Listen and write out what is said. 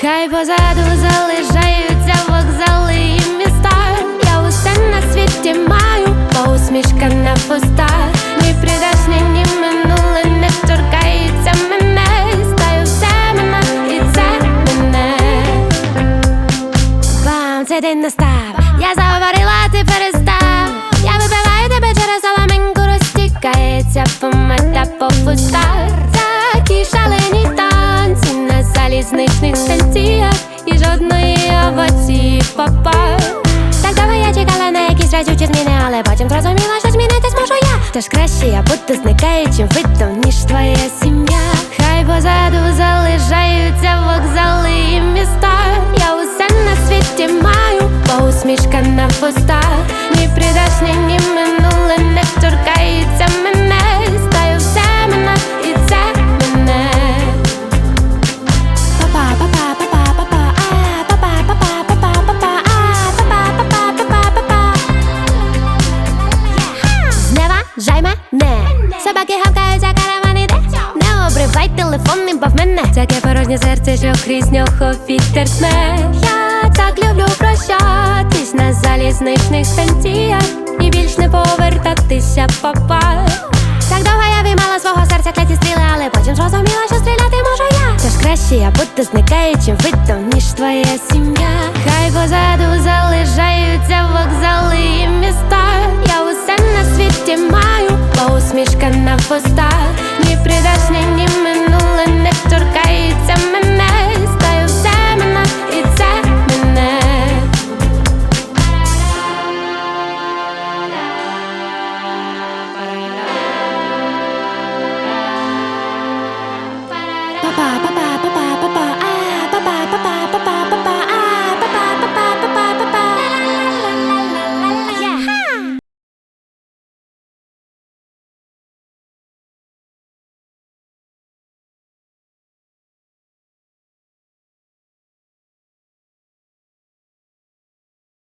Хай позаду залишаються вокзали і міста. Я усе на світі маю, бо усмішка на пустах. Ні прийдешнє, ні минуле не торкається мене. Стаю все мене, і це мене. Бам, цей день настав. Я заговорила, ти перестав. Я вибиваю тебе через соломинку, розтікається помада по пустах. Такі на залізничних станціях і жодної овації попа. Так довго я чекала на якісь разючі зміни, але потім зрозуміла, що змінити зможу я. Тож краще я буду зникаючим видом, ніж твоя сім'я. Хай позаду залишаються телефон не бав мене, таке порожнє серце, що крізь нього вітер сне Я так люблю прощатись на залізничних станціях І більш не повертатися, папа Так довго я віймала свого серця кляті стріли, але потім зрозуміла, що стріляти можу я. Тож краще я буду зникаючим видом, ніж твоя сім'я. Хай позаду залишаються вокзали і міста. Я усе на світі маю, бо усмішка на постах